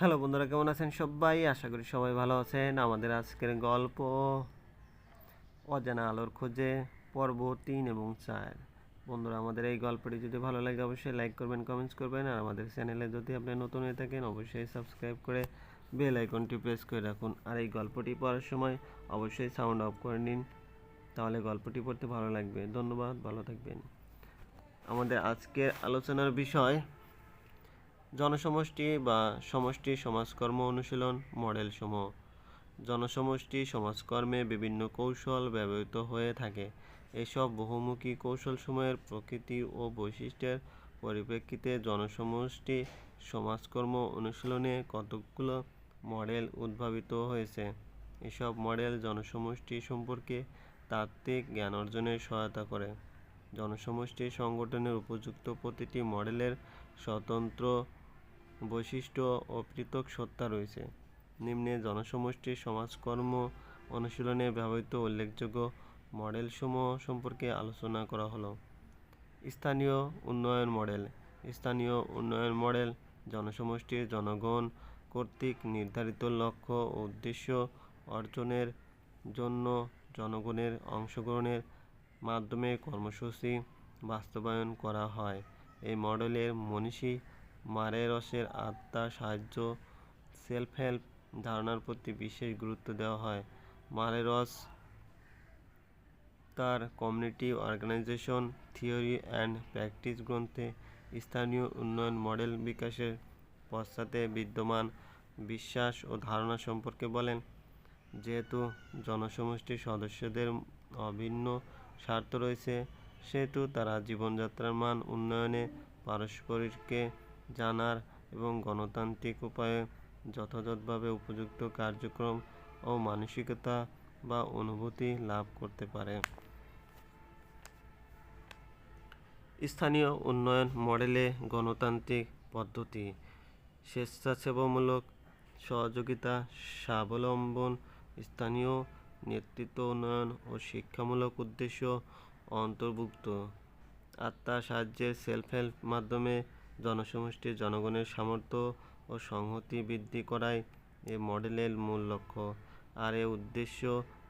Hello বন্ধুরা, কেমন আছেন সবাই? আশা করি সবাই ভালো আছেন। আমাদের আজকের গল্প অজানা আলোর খোঁজে পর্ব তিন এবং চার। বন্ধুরা, আমাদের এই গল্পটি যদি ভালো লাগে, অবশ্যই লাইক করবেন কমেন্টস করবেন। আর আমাদের চ্যানেলে যদি আপনি নতুন হয়ে থাকেন, অবশ্যই সাবস্ক্রাইব করে বেল আইকনটি প্রেস করে রাখুন। আর এই গল্পটি পড়ার সময় অবশ্যই সাউন্ড অফ করে নিন, তাহলে গল্পটি পড়তে ভালো লাগবে। ধন্যবাদ, ভালো থাকবেন। আমাদের আজকের আলোচনার বিষয় জনসমষ্টি বা সমষ্টি সমাজকর্ম অনুশীলন মডেল সমূহ। জনসমষ্টি সমাজকর্মে বিভিন্ন কৌশল ব্যবহৃত হয়ে থাকে। এসব বহুমুখী কৌশলসমূহের প্রকৃতি ও বৈশিষ্ট্যের পরিপ্রেক্ষিতে জনসমষ্টি সমাজকর্ম অনুশীলনে কতকগুলো মডেল উদ্ভাবিত হয়েছে? এসব মডেল জনসমষ্টি সম্পর্কে তাত্ত্বিক জ্ঞান অর্জনে সহায়তা করে। জনসমষ্টি সংগঠনের উপযুক্ত প্রতিটি মডেলের স্বতন্ত্র বৈশিষ্ট্য ও পৃথক সত্তা রয়েছে। নিম্নে জনসমষ্টির সমাজকর্ম অনুশীলনে ব্যবহৃত উল্লেখযোগ্য মডেলসমূহ সম্পর্কে আলোচনা করা হলো। স্থানীয় উন্নয়ন মডেল। স্থানীয় উন্নয়ন মডেল জনসমষ্টির জনগণ কর্তৃক নির্ধারিত লক্ষ্য ও উদ্দেশ্য অর্জনের জন্য জনগণের অংশগ্রহণের মাধ্যমে কর্মসূচি বাস্তবায়ন করা হয়। এই মডেলের মনীষী মারেরসের আত্মা সাহায্য সেলফ হেল্প ধারণার প্রতি বিশেষ গুরুত্ব দেওয়া হয়। মারেরস তার community organization theory and practice গ্রন্থে স্থানীয় উন্নয়ন মডেল বিকাশের পশ্চাতে বিদ্যমান বিশ্বাস ও ধারণা সম্পর্কে বলেন। যেহেতু জনসমষ্টির সদস্যদের অভিন্ন স্বার্থ রয়েছে, সেহেতু তারা জীবনযাত্রার মান উন্নয়নে পারস্পরিককে জানার এবং গণতান্ত্রিক উপায়ে যথাযথভাবে উপযুক্ত কার্যক্রম ও মানসিকতা বা অনুভূতি লাভ করতে পারে। স্থানীয় উন্নয়ন মডেলে গণতান্ত্রিক পদ্ধতি, স্বেচ্ছাসেবামূলক সহযোগিতা, স্বাবলম্বন, স্থানীয় নেতৃত্ব উন্নয়ন ও শিক্ষামূলক উদ্দেশ্য অন্তর্ভুক্ত। আত্মা সাহায্যের সেলফ হেল্প মাধ্যমে জনসমষ্টির জনগণের সামর্থ্য ও সংহতি বৃদ্ধি করাই এ মডেলের মূল লক্ষ্য। আর এ উদ্দেশ্য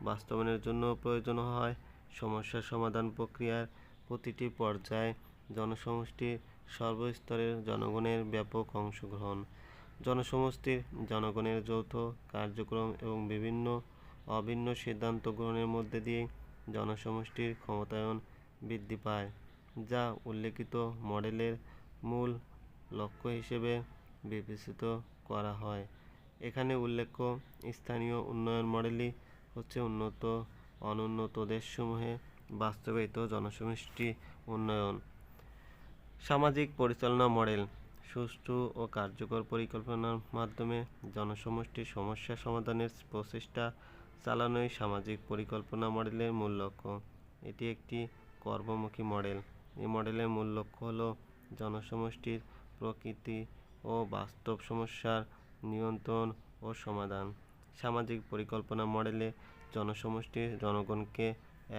বাস্তবায়নের জন্য প্রয়োজন হয় সমস্যা সমাধান প্রক্রিয়ার প্রতিটি পর্যায়ে জনসমষ্টির সর্বস্তরের জনগণের ব্যাপক অংশগ্রহণ। জনসমষ্টির জনগণের যৌথ কার্যক্রম এবং বিভিন্ন অভিন্ন সিদ্ধান্ত গ্রহণের মধ্যে দিয়ে জনসমষ্টির ক্ষমতায়ন বৃদ্ধি পায়, যা উল্লেখিত মডেলের মূল লক্ষ্য হিসেবে বিবেচিত করা হয়। এখানে উল্লেখ্য, স্থানীয় উন্নয়ন মডেলই হচ্ছে উন্নত, অনুন্নত দেশসমূহে বাস্তবায়িত জনসমষ্টি উন্নয়ন। সামাজিক পরিচালনা মডেল, সুষ্ঠু ও কার্যকর পরিকল্পনার মাধ্যমে জনসমষ্টির সমস্যা সমাধানের প্রচেষ্টা চালানোই সামাজিক পরিকল্পনা মডেলের মূল লক্ষ্য। এটি একটি কর্মমুখী মডেল। এই মডেলের মূল লক্ষ্য হল জনসমষ্টির প্রকৃতি ও বাস্তব সমস্যার নিয়ন্ত্রণ ও সমাধান। সামাজিক পরিকল্পনা মডেলে জনসমষ্টির জনগণকে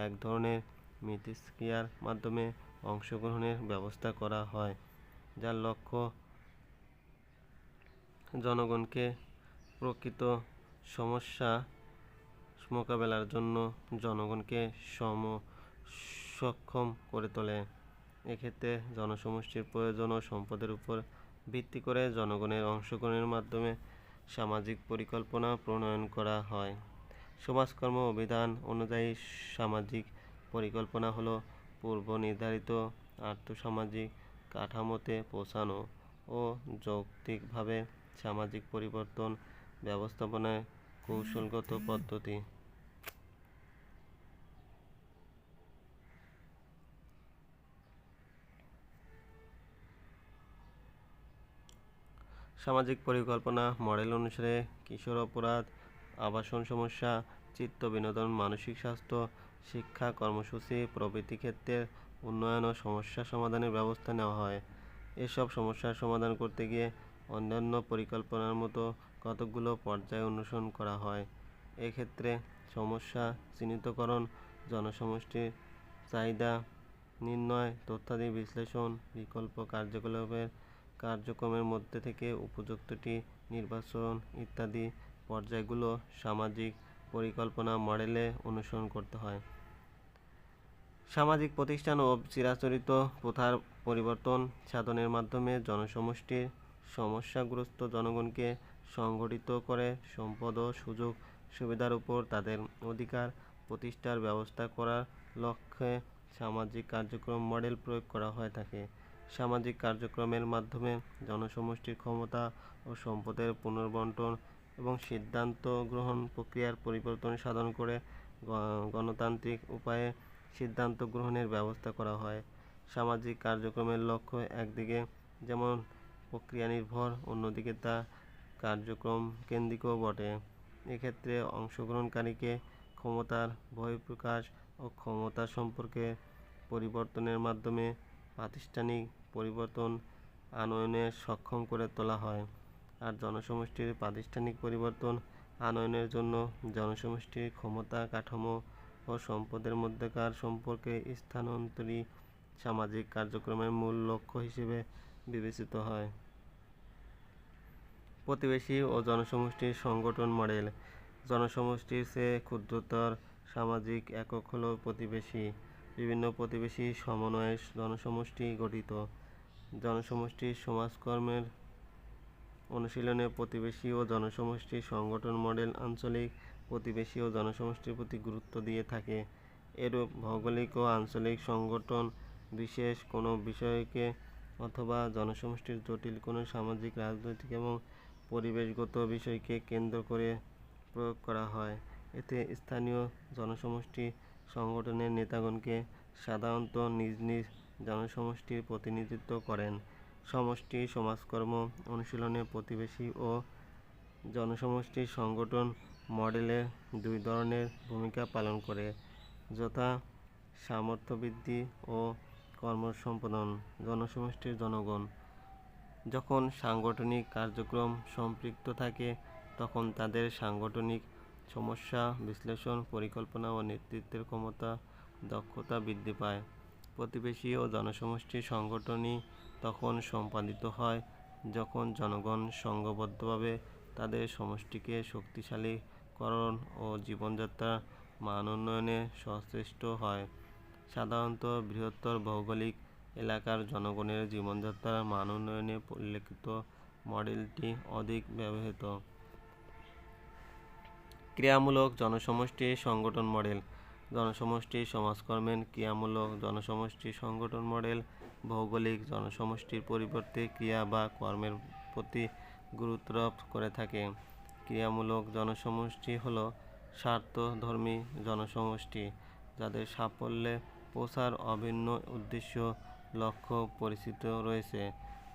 এক ধরনের মিথস্ক্রিয়ার মাধ্যমে অংশগ্রহণের ব্যবস্থা করা হয়, যার লক্ষ্য জনগণকে প্রকৃত সমস্যা মোকাবেলার জন্য জনগণকে সম সক্ষম করে তোলে। এক্ষেত্রে জনসমষ্টির প্রয়োজন ও সম্পদের উপর ভিত্তি করে জনগণের অংশগ্রহণের মাধ্যমে সামাজিক পরিকল্পনা প্রণয়ন করা হয়। সমাজকর্ম অভিধান অনুযায়ী সামাজিক পরিকল্পনা হলো পূর্ব নির্ধারিত আর্থসামাজিক কাঠামোতে পৌঁছানো ও যৌক্তিকভাবে সামাজিক পরিবর্তন ব্যবস্থাপনায় কৌশলগত পদ্ধতি। সামাজিক পরিকল্পনা, মডেল অনুসারে কিশোর অপরাধ, আবাসন সমস্যা, চিত্ত বিনোদন, মানসিক স্বাস্থ্য, শিক্ষা, কর্মসূচি প্রভৃতি ক্ষেত্রে উন্নয়ন ও সমস্যা সমাধানের ব্যবস্থা নেওয়া হয়। এসব সমস্যার সমাধান করতে গিয়ে অন্যান্য পরিকল্পনার মতো কতকগুলো পর্যায় অনুসরণ করা হয়। এক্ষেত্রে সমস্যা চিহ্নিতকরণ, জনসমষ্টির চাহিদা নির্ণয়, তথ্যাদি বিশ্লেষণ, বিকল্প কার্যকলাপের কার্যক্রমের মধ্যে থেকে উপযুক্তটি, নির্বাচন ইত্যাদি পর্যায়গুলো সামাজিক পরিকল্পনা মডেলে অনুসরণ করতে হয়। সামাজিক প্রতিষ্ঠান ও চিরাচরিত প্রথার পরিবর্তন সাধনের মাধ্যমে জনসমষ্টির সমস্যাগ্রস্ত জনগণকে সংগঠিত করে সম্পদ ও সুযোগ সুবিধার উপর তাদের অধিকার প্রতিষ্ঠার ব্যবস্থা করার লক্ষ্যে সামাজিক কার্যক্রম মডেল প্রয়োগ করা হয়ে থাকে। সামাজিক কার্যক্রমের মাধ্যমে জনসমষ্টির ক্ষমতা ও সম্পদের পুনর্বণ্টন এবং সিদ্ধান্ত গ্রহণ প্রক্রিয়ার পরিবর্তন সাধন করে গণতান্ত্রিক উপায়ে সিদ্ধান্ত গ্রহণের ব্যবস্থা করা হয়। সামাজিক কার্যক্রমের লক্ষ্য একদিকে যেমন প্রক্রিয়া নির্ভর অন্যদিকে তা কার্যক্রম কেন্দ্রিকও বটে। এক্ষেত্রে অংশগ্রহণকারীকে ক্ষমতার বহিঃপ্রকাশ ও ক্ষমতা সম্পর্কে পরিবর্তনের মাধ্যমে প্রাতিষ্ঠানিক পরিবর্তন আনয়নে সক্ষম করে তোলা হয়। আর জনসমষ্টির প্রাতিষ্ঠানিক পরিবর্তন আনয়নের জন্য জনসমষ্টির ক্ষমতা, কাঠামো ও সম্পদের মধ্যেকার সম্পর্কে স্থানান্তরী সামাজিক কার্যক্রমের মূল লক্ষ্য হিসেবে বিবেচিত হয়। প্রতিবেশী ও জনসমষ্টির সংগঠন মডেল। জনসমষ্টির চেয়ে ক্ষুদ্রতর সামাজিক একক হল প্রতিবেশী। বিভিন্ন প্রতিবেশী সমন্বয়ে জনসমষ্টি গঠিত। জনসমষ্টির সমাজকর্মের অনুশীলনে প্রতিবেশী ও জনসমষ্টির সংগঠন মডেল আঞ্চলিক প্রতিবেশী ও জনসমষ্টির প্রতি গুরুত্ব দিয়ে থাকে। এরূপ ভৌগোলিক ও আঞ্চলিক সংগঠন বিশেষ কোনো বিষয়কে অথবা জনসমষ্টির জটিল কোনো সামাজিক, রাজনৈতিক এবং পরিবেশগত বিষয়কে কেন্দ্র করে প্রয়োগ করা হয়। এতে স্থানীয় জনসমষ্টি সংগঠনের নেতাগণকে সাধারণত নিজ নিজ জনসমষ্টির প্রতিনিধিত্ব করেন। সমষ্টি সমাজকর্ম অনুশীলনে প্রতিবেশী ও জনসমষ্টির সংগঠন মডেলে দুই ধরনের ভূমিকা পালন করে। যথা সামর্থ্য বৃদ্ধি ও কর্মসম্পাদন জনসমষ্টির জনগণ। যখন সাংগঠনিক কার্যক্রম সম্পৃক্ত থাকে, তখন তাদের সাংগঠনিক সমস্যা বিশ্লেষণ, পরিকল্পনা ও নেতৃত্বের ক্ষমতা দক্ষতা বৃদ্ধি পায়। প্রতিবেশী ও জনসমষ্টির সংগঠনই তখন সম্পাদিত হয়, যখন জনগণ সংঘবদ্ধভাবে তাদের সমষ্টিকে শক্তিশালীকরণ ও জীবনযাত্রার মান উন্নয়নে সচেষ্ট হয়। সাধারণত বৃহত্তর ভৌগোলিক এলাকার জনগণের জীবনযাত্রার মান উন্নয়নে উল্লেখিত মডেলটি অধিক ব্যবহৃত। ক্রিয়ামূলক জনসমষ্টি সংগঠন মডেল জনসমষ্টি, সমাজকর্মের ক্রিয়ামূলক জনসমষ্টি, সংগঠন মডেল, ভৌগোলিক জনসমষ্টির পরিবর্তে ক্রিয়া বা কর্মের প্রতি গুরুত্বারোপ করে থাকে। ক্রিয়ামূলক জনসমষ্টি হল স্বার্থধর্মী জনসমষ্টি, যাদের সাফল্যে পৌঁছার অভিন্ন উদ্দেশ্য, লক্ষ্য, পরিচিত রয়েছে।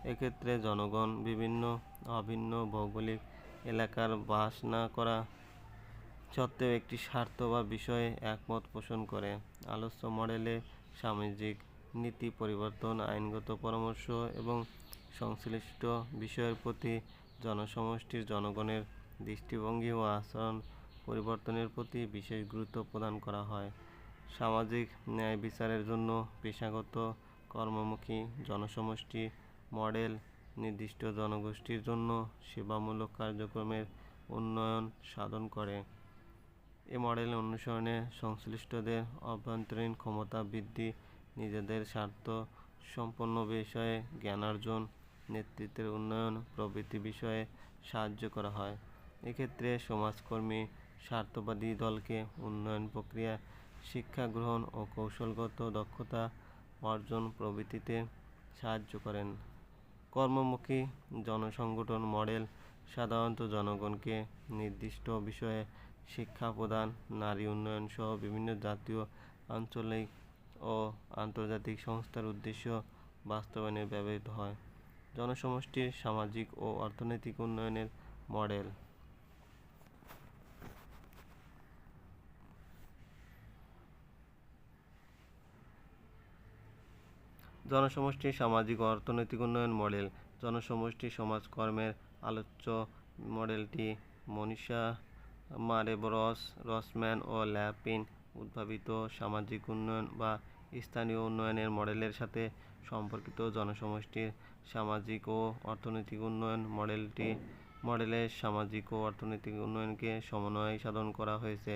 এক্ষেত্রে জনগণ বিভিন্ন অভিন্ন ভৌগোলিক এলাকার বাস না করা সত্ত্বেও একটি স্বার্থ বা বিষয়ে একমত পোষণ করে। আলোচ্য মডেলে সামাজিক নীতি পরিবর্তন, আইনগত পরামর্শ এবং সংশ্লিষ্ট বিষয়ের প্রতি জনসমষ্টির জনগণের দৃষ্টিভঙ্গি ও আচরণ পরিবর্তনের প্রতি বিশেষ গুরুত্ব প্রদান করা হয়। সামাজিক ন্যায় বিচারের জন্য পেশাগত, কর্মমুখী, জনসমষ্টি মডেল নির্দিষ্ট জনগোষ্ঠীর জন্য সেবামূলক কার্যক্রমের উন্নয়ন সাধন করে। এ মডেল অনুসরণে সংশ্লিষ্টদের অভ্যন্তরীণ ক্ষমতা বৃদ্ধি, নিজেদের স্বার্থ সম্পন্ন বিষয়ে জ্ঞানার্জন, নেতৃত্বের উন্নয়ন প্রভৃতি বিষয়ে সাহায্য করা হয়। এক্ষেত্রে সমাজকর্মী স্বার্থবাদী দলকে উন্নয়ন প্রক্রিয়া, শিক্ষা গ্রহণ ও কৌশলগত দক্ষতা অর্জন প্রভৃতিতে সাহায্য করেন। কর্মমুখী জনসংগঠন মডেল সাধারণত জনগণকে নির্দিষ্ট বিষয়ে শিক্ষা প্রদান, নারী উন্নয়ন সহ বিভিন্ন জাতীয়, আঞ্চলিক ও আন্তর্জাতিক সংস্থার উদ্দেশ্য বাস্তবায়নে ব্যবহৃত হয়। জনসমষ্টির সামাজিক ও অর্থনৈতিক উন্নয়নের মডেল। জনসমষ্টির সামাজিক ও অর্থনৈতিক উন্নয়ন মডেল। জনসমষ্টি সমাজকর্মের আলোচ্য মডেলটি মনীষা মারেবরস রসম্যান ও ল্যাপিন উদ্ভাবিত সামাজিক উন্নয়ন বা স্থানীয় উন্নয়নের মডেলের সাথে সম্পর্কিত জনসমষ্টির সামাজিক ও অর্থনৈতিক উন্নয়ন মডেলটি মডেলের সামাজিক ও অর্থনৈতিক উন্নয়নকে সমন্বয় সাধন করা হয়েছে।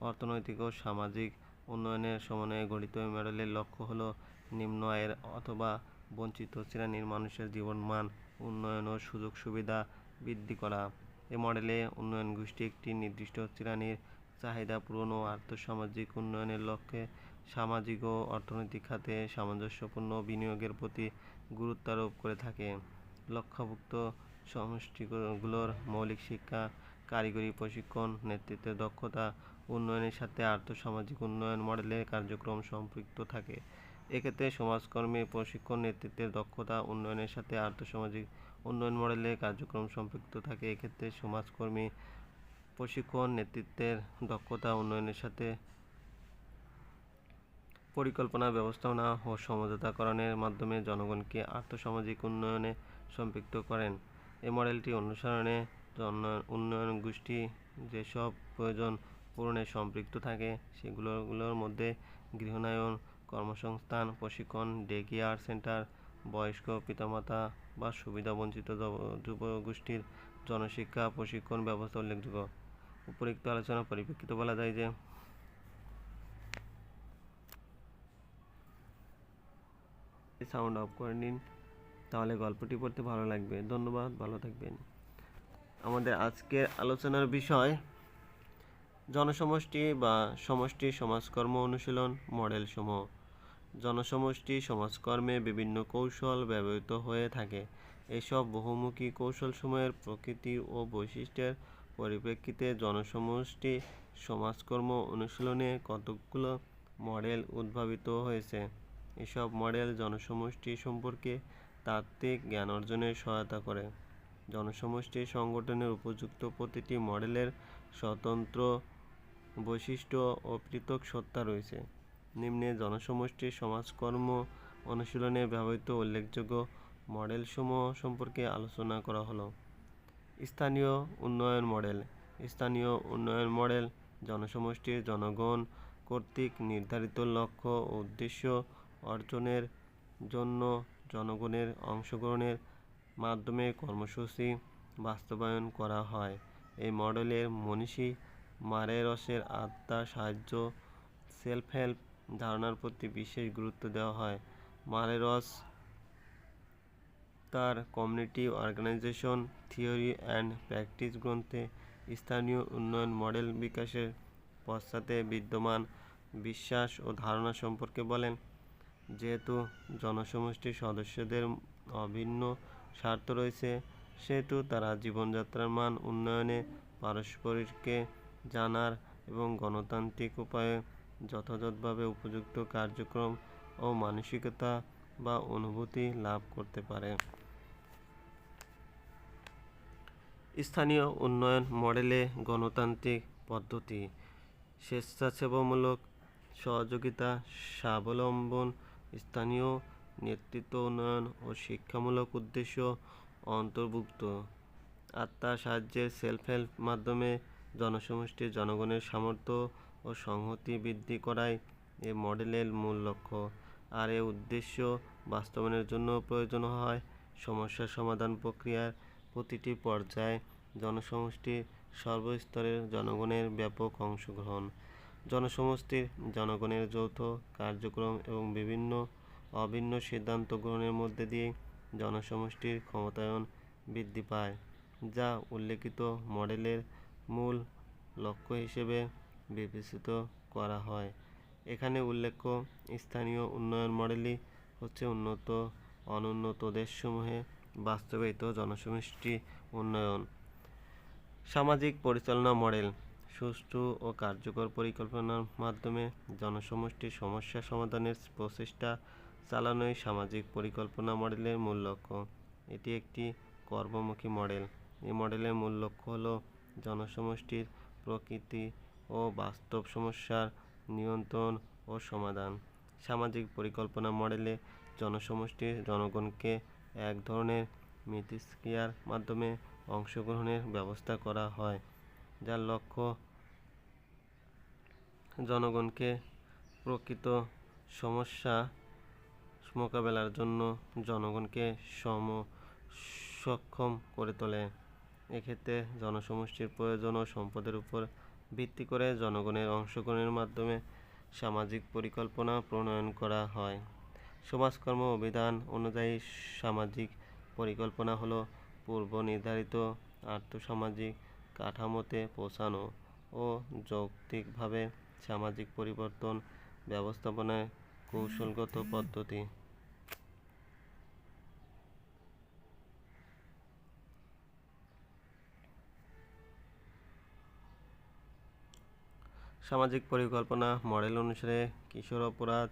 অর্থনৈতিক ও সামাজিক উন্নয়নের সমন্বয়ে গঠিত মডেলের লক্ষ্য হলো নিম্ন আয়ের অথবা বঞ্চিত শ্রেণির মানুষের জীবনমান উন্নয়ন ও সুযোগ সুবিধা বৃদ্ধি করা। এ মডেলে উন্নয়ন গোষ্ঠী একটি নির্দিষ্ট শ্রেণির চাহিদা পূরণ ও আর্থসামাজিক উন্নয়নের লক্ষ্যে সামাজিক ও অর্থনৈতিক খাতে সামঞ্জস্যপূর্ণ বিনিয়োগের প্রতি গুরুত্ব আরোপ করে থাকে। লক্ষ্যভুক্ত সমষ্টিগুলোর মৌলিক শিক্ষা, কারিগরি প্রশিক্ষণ নেতৃত্বের দক্ষতা, উন্নয়নের সাথে আর্থসামাজিক উন্নয়ন মডেলের কার্যক্রম সম্পৃক্ত থাকে। এক্ষেত্রে সমাজকর্মী প্রশিক্ষণ, নেতৃত্বের দক্ষতা, উন্নয়নের সাথে আর্থসামাজিক উন্নয়ন মডেলের কার্যক্রম সম্পৃক্ত থাকে, এক্ষেত্রে সমাজকর্মী, প্রশিক্ষণ, নেতৃত্বের দক্ষতা, উন্নয়নের সাথে পরিকল্পনা, ব্যবস্থাপনা ও সমঝোতাকরণের মাধ্যমে জনগণকে আর্থসামাজিক উন্নয়নে সম্পৃক্ত করেন। এই মডেলটি অনুসরণে উন্নয়ন গোষ্ঠী যেসব প্রয়োজন পূরণে সম্পৃক্ত থাকে, সেগুলোগুলোর মধ্যে গৃহনায়ন, কর্মসংস্থান, প্রশিক্ষণ ডে কেয়ার সেন্টার, বয়স্ক পিতামাতা বা সুবিধাবঞ্চিত যুবগোষ্ঠীর জনশিক্ষা, প্রশিক্ষণ ব্যবস্থা উল্লেখযোগ্য। উপরিক্ত আলোচনার পরিপ্রেক্ষিতে বলা যায় যে সাউন্ড অফ করে নিন, তাহলে গল্পটি পড়তে ভালো লাগবে। ধন্যবাদ, ভালো থাকবেন। আমাদের আজকের আলোচনার বিষয়, জনসমষ্টি বা সমষ্টি সমাজকর্ম অনুশীলন, মডেল সমূহ। জনসমষ্টি, সমাজকর্মে বিভিন্ন কৌশল ব্যবহৃত হয়ে থাকে। এসব বহুমুখী কৌশলসমূহের প্রকৃতি ও বৈশিষ্ট্যের পরিপ্রেক্ষিতে জনসমষ্টি সমাজকর্ম অনুশীলনে কতকগুলো মডেল উদ্ভাবিত হয়েছে। এসব মডেল জনসমষ্টি সম্পর্কে তাত্ত্বিক জ্ঞান অর্জনে সহায়তা করে। জনসমষ্টি সংগঠনের উপযুক্ত প্রতিটি মডেলের স্বতন্ত্র বৈশিষ্ট্য ও পৃথক সত্তা রয়েছে। নিম্নে জনসমষ্টির সমাজকর্ম অনুশীলনে ব্যবহৃত উল্লেখযোগ্য মডেলসমূহ সম্পর্কে আলোচনা করা হলো। স্থানীয় উন্নয়ন মডেল। স্থানীয় উন্নয়ন মডেল জনসমষ্টির জনগণ কর্তৃক নির্ধারিত লক্ষ্য ও উদ্দেশ্য অর্জনের জন্য জনগণের অংশগ্রহণের মাধ্যমে কর্মসূচি বাস্তবায়ন করা হয়। এই মডেলের মনীষী মারেরসের আত্মা সাহায্য সেলফ হেল্প ধারণার প্রতি বিশেষ গুরুত্ব দেওয়া হয়। মালেরস তার community organization theory and practice গ্রন্থে স্থানীয় উন্নয়ন মডেল বিকাশের পশ্চাতে বিদ্যমান বিশ্বাস ও ধারণা সম্পর্কে বলেন। যেহেতু জনসমষ্টির সদস্যদের অভিন্ন স্বার্থ রয়েছে, সেহেতু তারা জীবনযাত্রার মান উন্নয়নে পারস্পরিককে জানার এবং গণতান্ত্রিক উপায়ে যথাযথভাবে উপযুক্ত কার্যক্রম ও মানসিকতা বা অনুভূতি লাভ করতে পারে। স্থানীয় উন্নয়ন মডেলে গণতান্ত্রিক পদ্ধতি, স্বেচ্ছাসেবামূলক সহযোগিতা, স্বাবলম্বন, স্থানীয় নেতৃত্ব উন্নয়ন ও শিক্ষামূলক উদ্দেশ্য অন্তর্ভুক্ত। আত্মা সাহায্যের সেলফ হেল্প মাধ্যমে জনসমষ্টির জনগণের সামর্থ্য ও সংহতি বৃদ্ধি করাই এ মডেলের মূল লক্ষ্য। আর এ উদ্দেশ্য বাস্তবায়নের জন্য প্রয়োজন হয় সমস্যা সমাধান প্রক্রিয়ার প্রতিটি পর্যায়ে জনসমষ্টির সর্বস্তরের জনগণের ব্যাপক অংশগ্রহণ। জনসমষ্টির জনগণের যৌথ কার্যক্রম এবং বিভিন্ন অভিন্ন সিদ্ধান্ত গ্রহণের মধ্যে দিয়ে জনসমষ্টির ক্ষমতায়ন বৃদ্ধি পায়, যা উল্লেখিত মডেলের মূল লক্ষ্য হিসেবে বিবেচিত করা হয়। এখানে উল্লেখ্য, স্থানীয় উন্নয়ন মডেলই হচ্ছে উন্নত, অনুন্নত দেশসমূহে বাস্তবায়িত জনসমষ্টি উন্নয়ন। সামাজিক পরিচালনা মডেল, সুষ্ঠু ও কার্যকর পরিকল্পনার মাধ্যমে জনসমষ্টির সমস্যা সমাধানের প্রচেষ্টা চালানোই সামাজিক পরিকল্পনা মডেলের মূল লক্ষ্য। এটি একটি কর্মমুখী মডেল। এই মডেলের মূল লক্ষ্য হল জনসমষ্টির প্রকৃতি ও বাস্তব সমস্যার নিয়ন্ত্রণ ও সমাধান। সামাজিক পরিকল্পনা মডেলে জনসমষ্টির জনগণকে এক ধরনের মিথস্ক্রিয়ার মাধ্যমে অংশগ্রহণের ব্যবস্থা করা হয়, যার লক্ষ্য জনগণকে প্রকৃত সমস্যা মোকাবেলার জন্য জনগণকে সম সক্ষম করে তোলে। এক্ষেত্রে জনসমষ্টির প্রয়োজন ও সম্পদের উপর ভিত্তি করে জনগণের অংশগ্রহণের মাধ্যমে সামাজিক পরিকল্পনা প্রণয়ন করা হয়। সমাজকর্ম অভিধান অনুযায়ী সামাজিক পরিকল্পনা হলো পূর্ব নির্ধারিত আর্থসামাজিক কাঠামোতে পৌঁছানো ও যৌক্তিকভাবে সামাজিক পরিবর্তন ব্যবস্থাপনায় কৌশলগত পদ্ধতি। সামাজিক পরিকল্পনা, মডেল অনুসারে কিশোর অপরাধ,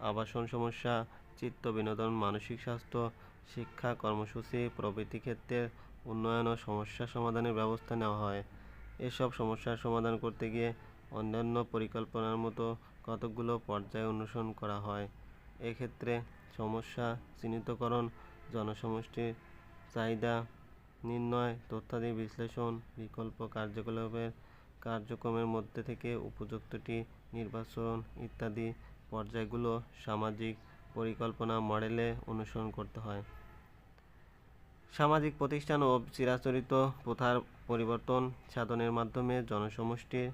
আবাসন সমস্যা, চিত্ত বিনোদন, মানসিক স্বাস্থ্য, শিক্ষা কর্মসূচি, প্রভৃতি ক্ষেত্রে উন্নয়ন ও সমস্যা সমাধানের ব্যবস্থা নেওয়া হয়। এসব সমস্যার সমাধান করতে গিয়ে অন্যান্য পরিকল্পনার মতো কতকগুলো পর্যায় অনুসরণ করা হয়। এক্ষেত্রে সমস্যা চিহ্নিতকরণ, জনসমষ্টির চাহিদা, নির্ণয়, তথ্যাদি বিশ্লেষণ, বিকল্প কার্যকলাপের কার্যক্রমের মধ্যে থেকে উপযুক্তটি, নির্বাচন ইত্যাদি পর্যায়গুলো সামাজিক পরিকল্পনা মডেলে অনুসরণ করতে হয়। সামাজিক প্রতিষ্ঠান ও চিরাচরিত প্রথার পরিবর্তন সাধনের মাধ্যমে জনসমষ্টির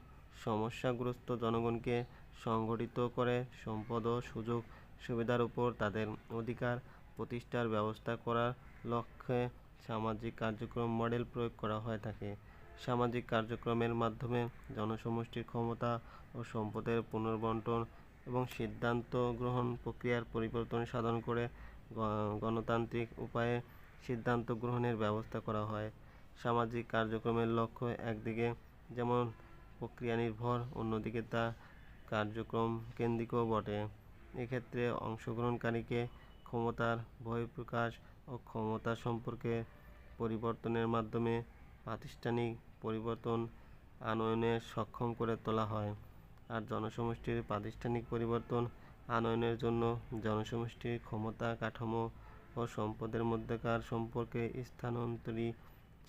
সমস্যাগ্রস্ত জনগণকে সংগঠিত করে সম্পদ ও সুযোগ সুবিধার উপর তাদের অধিকার প্রতিষ্ঠার ব্যবস্থা করার লক্ষ্যে সামাজিক কার্যক্রম মডেল প্রয়োগ করা হয়ে থাকে। সামাজিক কার্যক্রমের মাধ্যমে জনসমষ্টির ক্ষমতা ও সম্পদের পুনর্বণ্টন এবং সিদ্ধান্ত গ্রহণ প্রক্রিয়ার পরিবর্তন সাধন করে গণতান্ত্রিক উপায়ে সিদ্ধান্ত গ্রহণের ব্যবস্থা করা হয়। সামাজিক কার্যক্রমের লক্ষ্য একদিকে যেমন প্রক্রিয়া নির্ভর অন্যদিকে তা কার্যক্রম কেন্দ্রিকও বটে। এক্ষেত্রে অংশগ্রহণকারীকে ক্ষমতার বহিঃপ্রকাশ ও ক্ষমতা সম্পর্কে পরিবর্তনের মাধ্যমে প্রাতিষ্ঠানিক পরিবর্তন আনয়নে সক্ষম করে তোলা হয়। আর জনসমষ্টির প্রাতিষ্ঠানিক পরিবর্তন আনয়নের জন্য জনসমষ্টির ক্ষমতা, কাঠামো ও সম্পদের মধ্যেকার সম্পর্কে স্থানান্তরী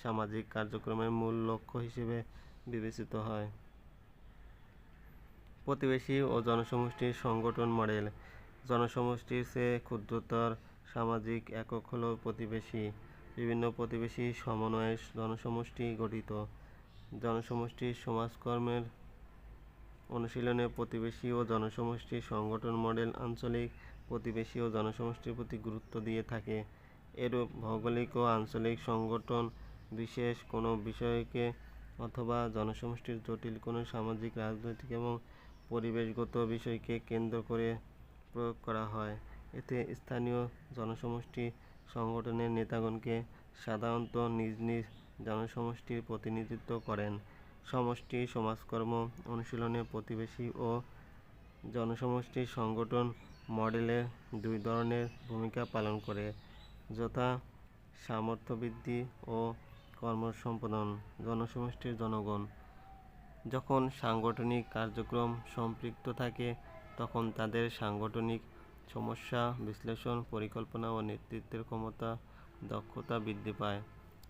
সামাজিক কার্যক্রমের মূল লক্ষ্য হিসেবে বিবেচিত হয়। প্রতিবেশী ও জনসমষ্টির সংগঠন মডেল। জনসমষ্টির চেয়ে ক্ষুদ্রতর সামাজিক একক হল প্রতিবেশী। বিভিন্ন প্রতিবেশী সমন্বয়ে জনসমষ্টি গঠিত। জনসমষ্টির সমাজকর্মের অনুশীলনে প্রতিবেশী ও জনসমষ্টির সংগঠন মডেল আঞ্চলিক প্রতিবেশী ও জনসমষ্টির প্রতি গুরুত্ব দিয়ে থাকে। এরূপ ভৌগোলিক ও আঞ্চলিক সংগঠন বিশেষ কোনো বিষয়কে অথবা জনসমষ্টির জটিল কোনো সামাজিক, রাজনৈতিক এবং পরিবেশগত বিষয়কে কেন্দ্র করে প্রয়োগ করা হয়। এতে স্থানীয় জনসমষ্টি সংগঠনের নেতাগণকে সাধারণত নিজ নিজ জনসমষ্টির প্রতিনিধিত্ব করেন। সমষ্টি সমাজকর্ম অনুশীলনে প্রতিবেশী ও জনসমষ্টির সংগঠন মডেলে দুই ধরনের ভূমিকা পালন করে, যথা সামর্থ্য বৃদ্ধি ও কর্মসম্পাদন জনসমষ্টির জনগণ। যখন সাংগঠনিক কার্যক্রম সম্পৃক্ত থাকে, তখন তাদের সাংগঠনিক সমস্যা, বিশ্লেষণ, পরিকল্পনা ও নেতৃত্বের ক্ষমতা, দক্ষতা বৃদ্ধি পায়।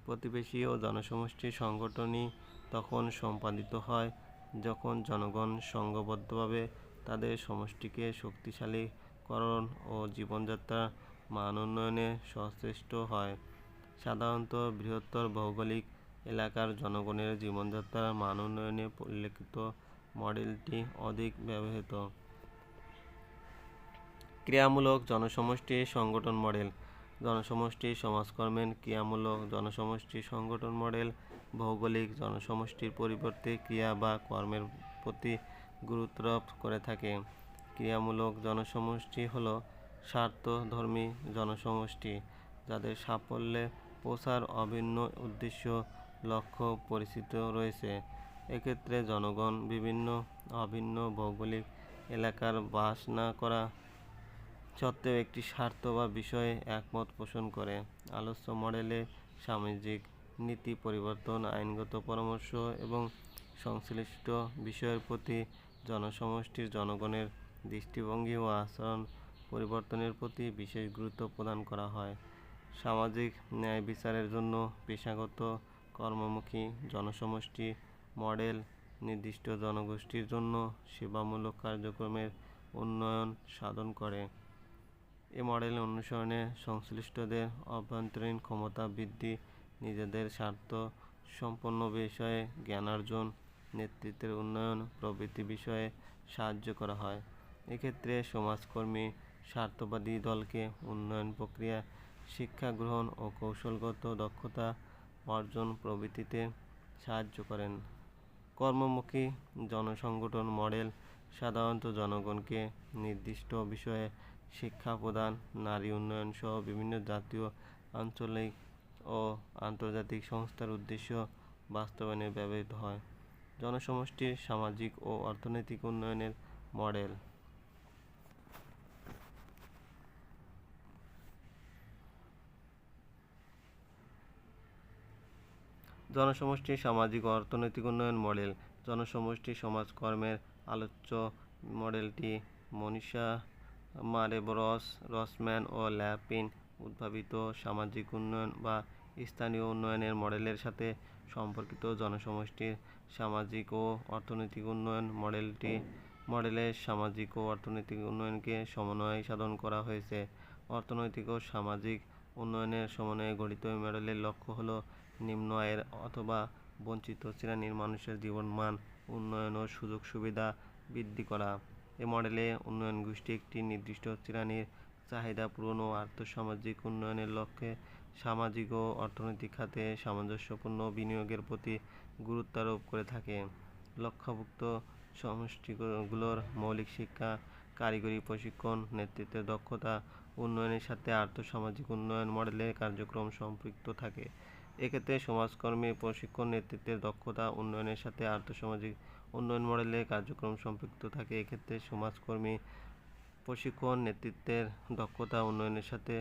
প্রতিবেশী ও জনসমষ্টির সংগঠনই তখন সম্পাদিত হয় যখন জনগণ সংঘবদ্ধভাবে তাদের সমষ্টিকে শক্তিশালীকরণ ও জীবনযাত্রার মান উন্নয়নে সচেষ্ট হয়। সাধারণত বৃহত্তর ভৌগোলিক এলাকার জনগণের জীবনযাত্রার মান উন্নয়নে উল্লেখিত মডেলটি অধিক ব্যবহৃত। ক্রিয়ামূলক জনসমষ্টি সংগঠন মডেল। জনসমষ্টি সমাজকর্মের ক্রিয়ামূলক জনসমষ্টি সংগঠন মডেল। ভৌগোলিক জনসমষ্টির পরিবর্তে ক্রিয়া বা কর্মের প্রতি গুরুত্বারোপ করে থাকে। ক্রিয়ামূলক জনসমষ্টি হল স্বার্থধর্মী জনসমষ্টি, যাদের সাফল্যে পৌঁছার অভিন্ন উদ্দেশ্য, লক্ষ্য, পরিচিত রয়েছে। এক্ষেত্রে জনগণ বিভিন্ন অভিন্ন ভৌগোলিক এলাকার বাস না করা সত্ত্বেও একটি স্বার্থ বা বিষয়ে একমত পোষণ করে। আলোচ্য মডেলে সামাজিক নীতি পরিবর্তন, আইনগত পরামর্শ এবং সংশ্লিষ্ট বিষয়ের প্রতি জনসমষ্টির জনগণের দৃষ্টিভঙ্গি ও আচরণ পরিবর্তনের প্রতি বিশেষ গুরুত্ব প্রদান করা হয়। সামাজিক ন্যায় বিচারের জন্য পেশাগত কর্মমুখী জনসমষ্টি মডেল নির্দিষ্ট জনগোষ্ঠীর জন্য সেবামূলক কার্যক্রমের উন্নয়ন সাধন করে। এ মডেল অনুসরণে সংশ্লিষ্টদের অভ্যন্তরীণ ক্ষমতা বৃদ্ধি, নিজেদের স্বার্থ সম্পন্ন বিষয়ে জ্ঞানার্জন, নেতৃত্বের উন্নয়ন প্রভৃতি বিষয়ে সাহায্য করা হয়। এক্ষেত্রে সমাজকর্মী, স্বার্থবাদী দলকে উন্নয়ন প্রক্রিয়া, শিক্ষা গ্রহণ ও কৌশলগত দক্ষতা অর্জন প্রভৃতিতে সাহায্য করেন। কর্মমুখী জনসংগঠন মডেল সাধারণত জনগণকে নির্দিষ্ট বিষয়ে শিক্ষা প্রদান, নারী উন্নয়ন সহ বিভিন্ন জাতীয়, আঞ্চলিক ও আন্তর্জাতিক সংস্থার উদ্দেশ্য বাস্তবায়নে ব্যবহৃত হয়। জনসমষ্টির সামাজিক ও অর্থনৈতিক উন্নয়নের মডেল। জনসমষ্টির সামাজিক ও অর্থনৈতিক উন্নয়ন মডেল। জনসমষ্টি সমাজকর্মের আলোচ্য মডেলটি মনীষা মারেবরস রসম্যান ও ল্যাপিন উদ্ভাবিত সামাজিক উন্নয়ন বা স্থানীয় উন্নয়নের মডেলের সাথে সম্পর্কিত জনসমষ্টির সামাজিক ও অর্থনৈতিক উন্নয়ন মডেলটি, মডেলে সামাজিক ও অর্থনৈতিক উন্নয়নকে সমন্বয় সাধন করা হয়েছে। অর্থনৈতিক ও সামাজিক উন্নয়নের সমন্বয়ে গঠিত মডেলের লক্ষ্য হল নিম্ন আয়ের অথবা বঞ্চিত শ্রেণির মানুষের জীবনমান উন্নয়ন ও সুযোগ সুবিধা বৃদ্ধি করা। এ মডেলে উন্নয়ন গোষ্ঠী একটি নির্দিষ্ট শ্রেণির চাহিদা পূরণ ও আর্থসামাজিক উন্নয়নের লক্ষ্যে সামাজিক ও অর্থনৈতিক খাতে সামঞ্জস্যপূর্ণ বিনিয়োগের প্রতি গুরুত্বারোপ করে থাকে। লক্ষ্যভুক্ত সমষ্টিগুলোর মৌলিক শিক্ষা, কারিগরি প্রশিক্ষণ, নেতৃত্বের দক্ষতা, উন্নয়নের সাথে আর্থসামাজিক উন্নয়ন মডেলের কার্যক্রম সম্পৃক্ত থাকে। এক্ষেত্রে সমাজকর্মী প্রশিক্ষণ, নেতৃত্বের দক্ষতা, উন্নয়নের সাথে আর্থসামাজিক উন্নয়ন মডেলে কার্যক্রম সম্পৃক্ত থাকে, এক্ষেত্রে সমাজকর্মী প্রশিক্ষণ, নেতৃত্বের দক্ষতা, উন্নয়নের সাথে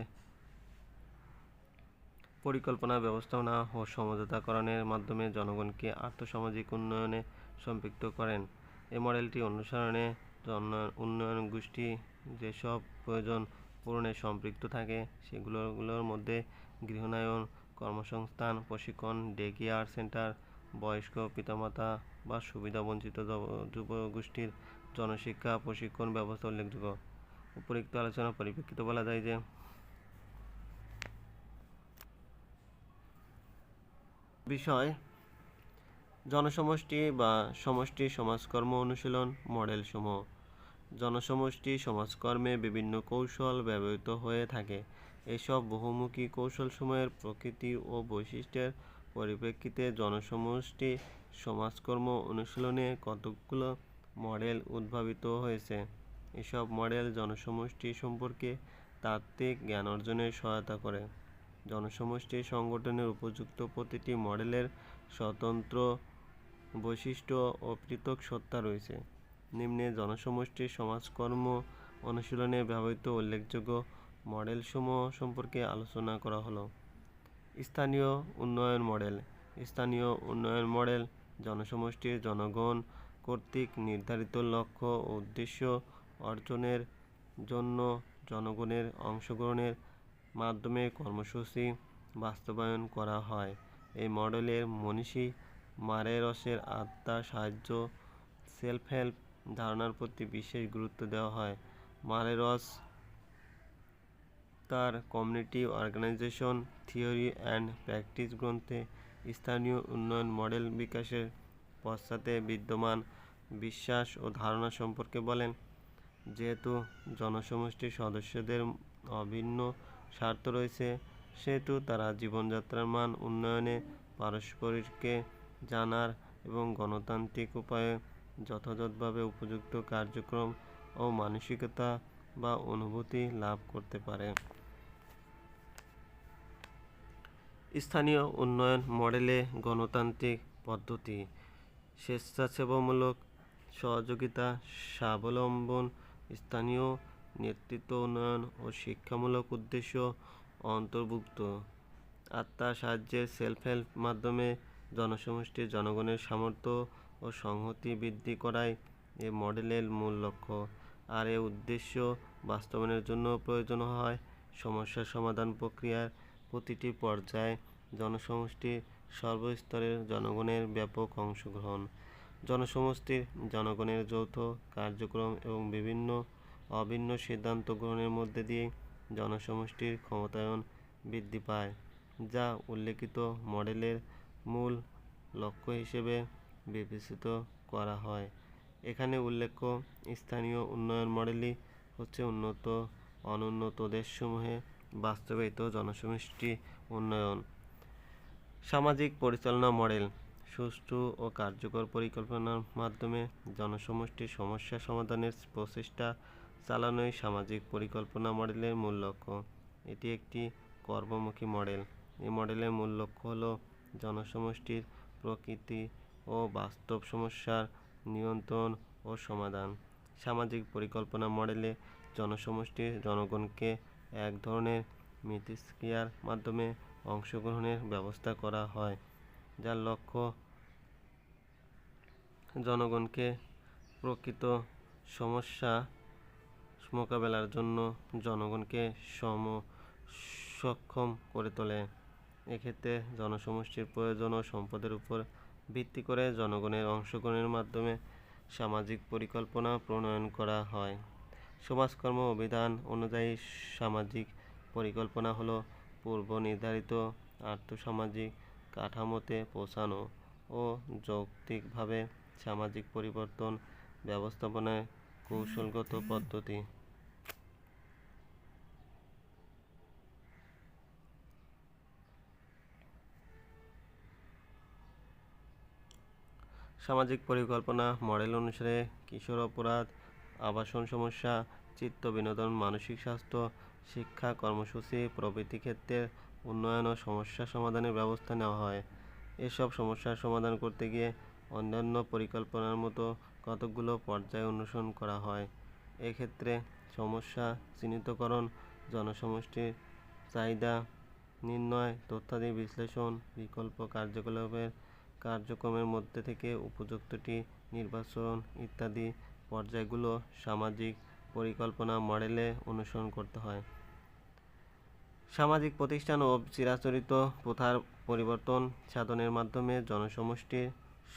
পরিকল্পনা, ব্যবস্থাপনা ও সমঝোতাকরণের মাধ্যমে জনগণকে আর্থসামাজিক উন্নয়নে সম্পৃক্ত করেন। এ মডেলটি অনুসরণে উন্নয়ন গোষ্ঠী যেসব প্রয়োজন পূরণে সম্পৃক্ত থাকে, সেগুলোগুলোর মধ্যে গৃহনায়ন, কর্মসংস্থান, প্রশিক্ষণ ডে কেয়ার সেন্টার, বয়স্ক পিতামাতা বা সুবিধাবঞ্চিত যুব গোষ্ঠীর জনশিক্ষা, প্রশিক্ষণ ব্যবস্থা উল্লেখযোগ্য। উপরিক্ত আলোচনার পরিপ্রেক্ষিতে বলা যায় যে বিষয়, জনসমষ্টি বা সমষ্টি সমাজকর্ম অনুশীলন মডেল সমূহ জনসমষ্টি সমাজকর্মে বিভিন্ন কৌশল ব্যবহৃত হয়ে থাকে। এসব বহুমুখী কৌশলসমূহের প্রকৃতি ও বৈশিষ্ট্যের পরিপ্রেক্ষিতে জনসমষ্টি সমাজকর্ম অনুশীলনে কতকগুলো মডেল উদ্ভাবিত হয়েছে? এসব মডেল জনসমষ্টি সম্পর্কে তাত্ত্বিক জ্ঞান অর্জনে সহায়তা করে। জনসমষ্টি সংগঠনের উপযুক্ত প্রতিটি মডেলের স্বতন্ত্র বৈশিষ্ট্য ও পৃথক সত্তা রয়েছে। নিম্নে জনসমষ্টির সমাজকর্ম অনুশীলনে ব্যবহৃত উল্লেখযোগ্য মডেলসমূহ সম্পর্কে আলোচনা করা হলো। স্থানীয় উন্নয়ন মডেল। স্থানীয় উন্নয়ন মডেল জনসমষ্টির জনগণ কর্তৃক নির্ধারিত লক্ষ্য ও উদ্দেশ্য অর্জনের জন্য জনগণের অংশগ্রহণের মাধ্যমে কর্মসূচি বাস্তবায়ন করা হয়। এই মডেলের মনীষী মারেরসের আত্মা সাহায্য সেলফ হেল্প ধারণার প্রতি বিশেষ গুরুত্ব দেওয়া হয়। মারেরস তার community organization, theory and practice গ্রন্থে স্থানীয় উন্নয়ন মডেল বিকাশের পশ্চাতে বিদ্যমান বিশ্বাস ও ধারণা সম্পর্কে বলেন, যেহেতু জনসমষ্টির সদস্যদের অভিন্ন স্বার্থ রয়েছে, সেহেতু তারা জীবনযাত্রার মান উন্নয়নে পারস্পরিককে জানার এবং গণতান্ত্রিক উপায়ে যথাযথভাবে উপযুক্ত কার্যক্রম ও মানসিকতা বা অনুভূতি লাভ করতে পারে। স্থানীয় উন্নয়ন মডেলে গণতান্ত্রিক পদ্ধতি, স্বেচ্ছাসেবামূলক সহযোগিতা, স্বাবলম্বন, স্থানীয় নেতৃত্ব উন্নয়ন ও শিক্ষামূলক উদ্দেশ্য অন্তর্ভুক্ত। আত্মা সাহায্যের সেলফ হেল্প মাধ্যমে জনসমষ্টির জনগণের সামর্থ্য ও সংহতি বৃদ্ধি করাই এ মডেলের মূল লক্ষ্য। আর এ উদ্দেশ্য বাস্তবায়নের জন্য প্রয়োজন হয়। সমস্যা সমাধান প্রক্রিয়ার প্রতিটি পর্যায়ে জনসমষ্টির সর্বস্তরের জনগণের ব্যাপক অংশগ্রহণ। জনসমষ্টির জনগণের যৌথ কার্যক্রম এবং বিভিন্ন অভিন্ন সিদ্ধান্ত গ্রহণের মধ্যে দিয়ে জনসমষ্টির ক্ষমতায়ন বৃদ্ধি পায়, যা উল্লেখিত মডেলের মূল লক্ষ্য হিসেবে বিবেচিত করা হয়। এখানে উল্লেখ্য, স্থানীয় উন্নয়ন মডেলই হচ্ছে উন্নত, অনুন্নত দেশসমূহে বাস্তবায়িত জনসমষ্টি উন্নয়ন। সামাজিক পরিচালনা মডেল, সুষ্ঠু ও কার্যকর পরিকল্পনার মাধ্যমে জনসমষ্টির সমস্যা সমাধানের প্রচেষ্টা চালানোই সামাজিক পরিকল্পনা মডেলের মূল লক্ষ্য। এটি একটি কর্মমুখী মডেল। এই মডেলের মূল লক্ষ্য হল জনসমষ্টির প্রকৃতি ও বাস্তব সমস্যার নিয়ন্ত্রণ ও সমাধান। সামাজিক পরিকল্পনা মডেলে জনসমষ্টির জনগণকে এক ধরনের মিথস্ক্রিয়ার মাধ্যমে অংশগ্রহণের ব্যবস্থা করা হয়, যার লক্ষ্য জনগণকে প্রকৃত সমস্যা মোকাবেলার জন্য জনগণকে সম সক্ষম করে তোলে। এক্ষেত্রে জনসমষ্টির প্রয়োজন ও সম্পদের উপর ভিত্তি করে জনগণের অংশগ্রহণের মাধ্যমে সামাজিক পরিকল্পনা প্রণয়ন করা হয়। সমাজকর্ম অভিধান অনুযায়ী সামাজিক পরিকল্পনা হলো পূর্ব নির্ধারিত আর্থসামাজিক কাঠামোতে পৌঁছানো ও যৌক্তিকভাবে সামাজিক পরিবর্তন ব্যবস্থাপনায় কৌশলগত পদ্ধতি। সামাজিক পরিকল্পনা, মডেল অনুসারে কিশোর অপরাধ, আবাসন সমস্যা, চিত্ত বিনোদন, মানসিক স্বাস্থ্য, শিক্ষা, কর্মসূচি প্রভৃতি ক্ষেত্রে উন্নয়ন ও সমস্যা সমাধানের ব্যবস্থা নেওয়া হয়। এসব সমস্যার সমাধান করতে গিয়ে অন্যান্য পরিকল্পনার মতো কতকগুলো পর্যায় অনুসরণ করা হয়। এক্ষেত্রে সমস্যা চিহ্নিতকরণ, জনসমষ্টির চাহিদা নির্ণয়, তথ্যাদি বিশ্লেষণ, বিকল্প কার্যকলাপের কার্যক্রমের মধ্যে থেকে উপযুক্তটি নির্বাচন ইত্যাদি পর্যায়গুলো সামাজিক পরিকল্পনা মডেলে অনুসরণ করতে হয়। সামাজিক প্রতিষ্ঠান ও চিরাচরিত প্রথার পরিবর্তন সাধনের মাধ্যমে জনসমষ্টির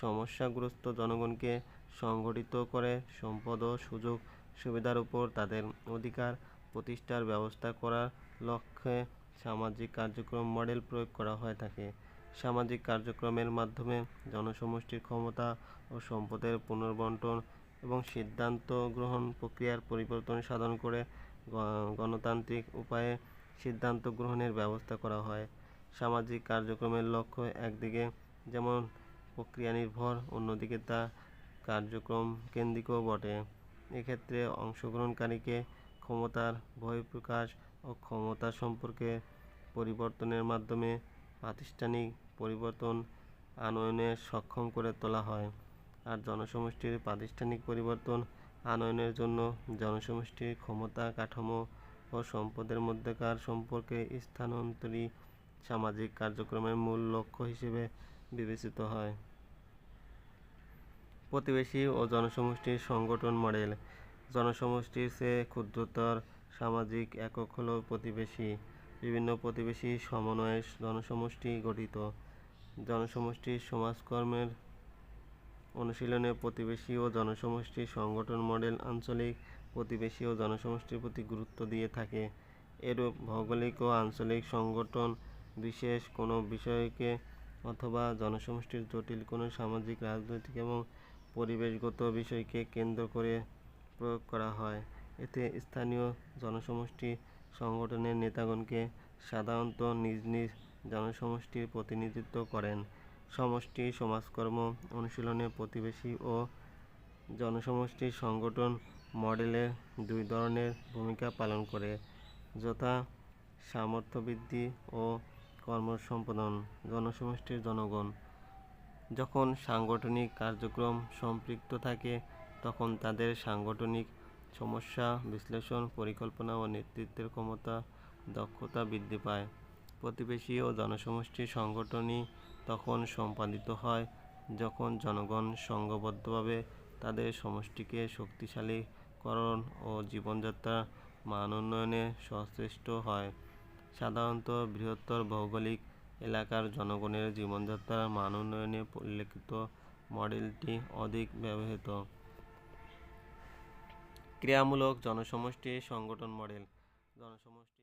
সমস্যাগ্রস্ত জনগণকে সংগঠিত করে সম্পদ ও সুযোগ সুবিধার উপর তাদের অধিকার প্রতিষ্ঠার ব্যবস্থা করার লক্ষ্যে সামাজিক কার্যক্রম মডেল প্রয়োগ করা হয়ে থাকে। সামাজিক কার্যক্রমের মাধ্যমে জনসমষ্টির ক্ষমতা ও সম্পদের পুনর্বণ্টন এবং সিদ্ধান্ত গ্রহণ প্রক্রিয়ার পরিবর্তন সাধন করে গণতান্ত্রিক উপায়ে সিদ্ধান্ত গ্রহণের ব্যবস্থা করা হয়। সামাজিক কার্যক্রমের লক্ষ্য একদিকে যেমন প্রক্রিয়া নির্ভর, অন্যদিকে তা কার্যক্রম কেন্দ্রিকও বটে। এক্ষেত্রে অংশগ্রহণকারীকে ক্ষমতার বহিঃপ্রকাশ ও ক্ষমতা সম্পর্কে পরিবর্তনের মাধ্যমে প্রাতিষ্ঠানিক পরিবর্তন আনয়নে সক্ষম করে তোলা হয়। আর জনসমষ্টির প্রাতিষ্ঠানিক পরিবর্তন আনয়নের জন্য জনসমষ্টির ক্ষমতা, কাঠামো ও সম্পদের মধ্যেকার সম্পর্কে স্থানান্তরী সামাজিক কার্যক্রমের মূল লক্ষ্য হিসেবে বিবেচিত হয়। প্রতিবেশী ও জনসমষ্টির সংগঠন মডেল। জনসমষ্টির চেয়ে ক্ষুদ্রতর, সামাজিক একক হল প্রতিবেশী। বিভিন্ন প্রতিবেশী সমন্বয়ে জনসমষ্টি গঠিত। জনসমষ্টির সমাজকর্মের অনুশীলনে প্রতিবেশী ও জনসমষ্টি সংগঠন মডেল আঞ্চলিক প্রতিবেশী ও জনসমষ্টির প্রতি গুরুত্ব দিয়ে থাকে। এরূপ ভৌগোলিক ও আঞ্চলিক সংগঠন বিশেষ কোনো বিষয়কে অথবা জনসমষ্টির জটিল কোনো সামাজিক, রাজনৈতিক এবং পরিবেশগত বিষয়কে কেন্দ্র করে প্রয়োগ করা হয়। এতে স্থানীয় জনসমষ্টি সংগঠনের নেতাগণকে সাধারণত নিজ নিজ জনসমষ্টির প্রতিনিধিত্ব করেন। সমষ্টি, সমাজকর্ম, অনুশীলনে প্রতিবেশী ও জনসমষ্টির সংগঠন মডেলে দুই ধরনের ভূমিকা পালন করে। যথা সামর্থ্য বৃদ্ধি ও কর্মসম্পাদন, জনসমষ্টির জনগণ। যখন সাংগঠনিক কার্যক্রম সম্পৃক্ত থাকে, তখন তাদের সাংগঠনিক সমস্যা বিশ্লেষণ, পরিকল্পনা ও নেতৃত্বের ক্ষমতা, দক্ষতা বৃদ্ধি পায়। প্রতিবেশী ও জনসমষ্টি সংগঠনই তখন সম্পাদিত হয়। যখন জনগণ সংঘবদ্ধভাবে তাদের সমষ্টিকে শক্তিশালীকরণ ও জীবনযাত্রার মান উন্নয়নে সচেষ্ট হয়, সাধারণত বৃহত্তর ভৌগোলিক এলাকার জনগণের জীবনযাত্রার মান উন্নয়নে উল্লেখিত মডেলটি অধিক ব্যবহৃত। ক্রিয়ামূলক জনসমষ্টি সংগঠন মডেল, জনসমষ্টি